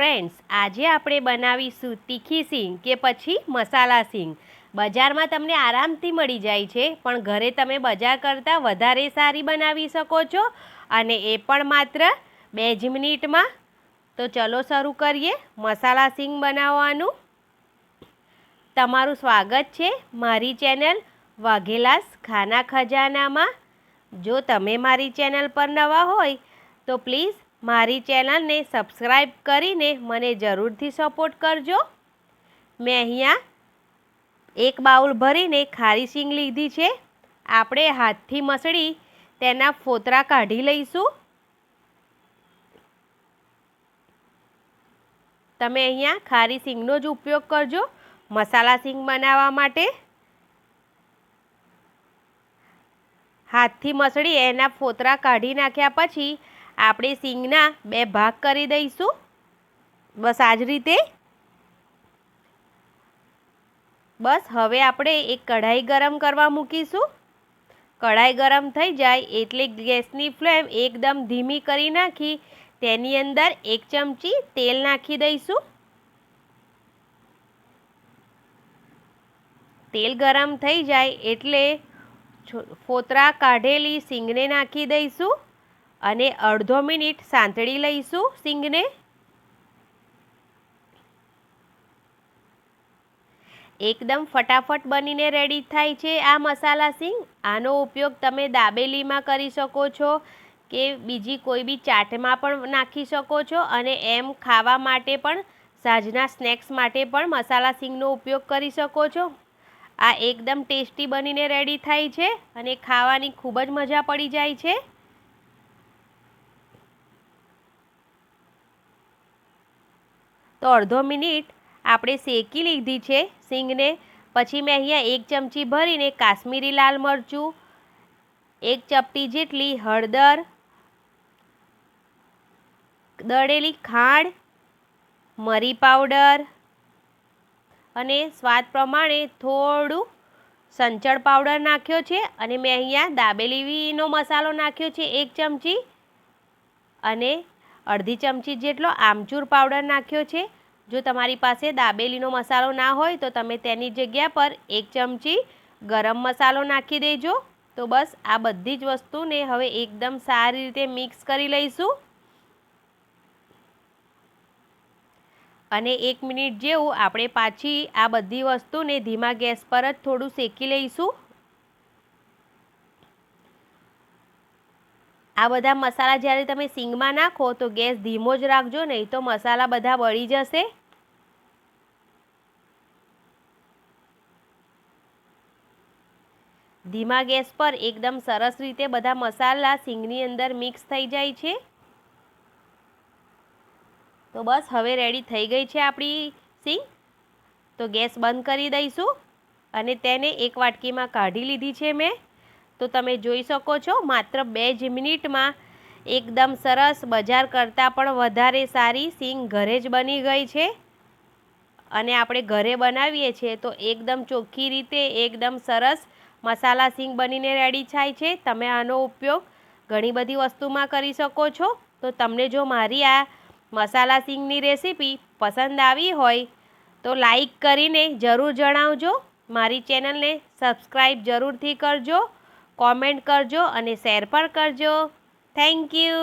Friends, આજે આપણે બનાવીશું તીખી સિંગ કે પછી મસાલા સિંગ. બજારમાં તમને આરામથી મળી જાય છે, પણ ઘરે તમે બજાર કરતાં વધારે સારી બનાવી શકો છો. અને એ પણ માત્ર બે જ મિનિટમાં. તો ચલો શરૂ કરીએ મસાલા સિંગ બનાવવાનું. તમારું સ્વાગત છે મારી ચેનલ વાઘેલાસ ખાના ખજાનામાં. જો તમે મારી ચેનલ પર નવા હોય, તો પ્લીઝ મારી ચેનલને સબસ્ક્રાઈબ કરીને મને જરૂરથી સપોર્ટ કરજો. મેં અહીંયા એક બાઉલ ભરીને ખારી સિંગ લીધી છે. આપણે હાથથી મસળી તેના ફોતરા કાઢી લઈશું. તમે અહીંયા ખારી સિંગનો જ ઉપયોગ કરજો મસાલા સિંગ બનાવવા માટે. હાથથી મસળી એના ફોતરા કાઢી નાખ્યા પછી આપણે સિંગના બે ભાગ કરી દઈશું. બસ આ જ રીતે. બસ હવે આપણે એક કઢાઈ ગરમ કરવા મૂકીશું. કઢાઈ ગરમ થઈ જાય એટલે ગેસની ફ્લેમ એકદમ ધીમી કરી નાખી. તેની અંદર એક ચમચી તેલ નાખી દઈશું. તેલ ગરમ થઈ જાય એટલે ફોતરા કાઢેલી સિંગને નાખી દઈશું. અને અડધો મિનિટ સાંતળી લઈશું સિંગને. એકદમ ફટાફટ બનીને રેડી થાય છે આ મસાલા સિંગ. આનો ઉપયોગ તમે દાબેલીમાં કરી શકો છો કે બીજી કોઈ બી ચાટમાં પણ નાખી શકો છો અને એમ ખાવા માટે પણ, સાંજના સ્નેક્સ માટે પણ મસાલા સિંગનો ઉપયોગ કરી શકો છો. આ એકદમ ટેસ્ટી બનીને રેડી થાય છે અને ખાવાની ખૂબ જ મજા પડી જાય છે. તો અડધો મિનિટ આપણે શેકી લીધી છે સિંગને. પછી મેં અહીંયા એક ચમચી ભરીને કાશ્મીરી લાલ મરચું, એક ચપટી જેટલી હળદર, દળેલી ખાંડ, મરી પાવડર અને સ્વાદ પ્રમાણે થોડું સંચળ પાવડર નાખ્યો છે. અને મેં અહીંયા દાબેલીનો મસાલો નાખ્યો છે એક ચમચી. અને અડધી ચમચી જેટલો આમચૂર પાવડર નાખ્યો છે. જો તમારી પાસે દાબેલીનો મસાલો ના હોય તો તમે તેની જગ્યા પર એક ચમચી ગરમ મસાલો નાખી દેજો. તો બસ આ બધી જ વસ્તુને હવે એકદમ સારી રીતે મિક્સ કરી લઈશું. અને એક મિનિટ જેવું આપણે પાછી આ બધી વસ્તુને ધીમા ગેસ પર જ થોડું શેકી લઈશું. આ બધા મસાલા જ્યારે તમે સિંગમાં નાખો તો ગેસ ધીમો જ રાખજો, નહીં તો મસાલા બધા બળી જશે. ધીમા ગેસ પર એકદમ સરસ રીતે બધા મસાલા સિંગની અંદર મિક્સ થઈ જાય છે. તો બસ હવે રેડી થઈ ગઈ છે આપણી સિંગ. તો ગેસ બંધ કરી દઈશું અને તેને એક વાટકીમાં કાઢી લીધી છે મેં. તો તમે જોઈ શકો છો, માત્ર બે જ મિનિટમાં એકદમ સરસ બજાર કરતાં પણ વધારે સારી સિંગ ઘરે જ બની ગઈ છે. અને આપણે ઘરે બનાવીએ છીએ તો એકદમ ચોખ્ખી રીતે એકદમ સરસ મસાલા સિંગ બનીને રેડી થાય છે. તમે આનો ઉપયોગ ઘણી બધી વસ્તુમાં કરી શકો છો. તો તમને જો મારી આ મસાલા સિંગની રેસીપી પસંદ આવી હોય તો લાઈક કરીને જરૂર જણાવજો. મારી ચેનલને સબસ્ક્રાઈબ જરૂરથી કરજો. કોમેન્ટ કરજો અને શેર પણ કરજો. Thank you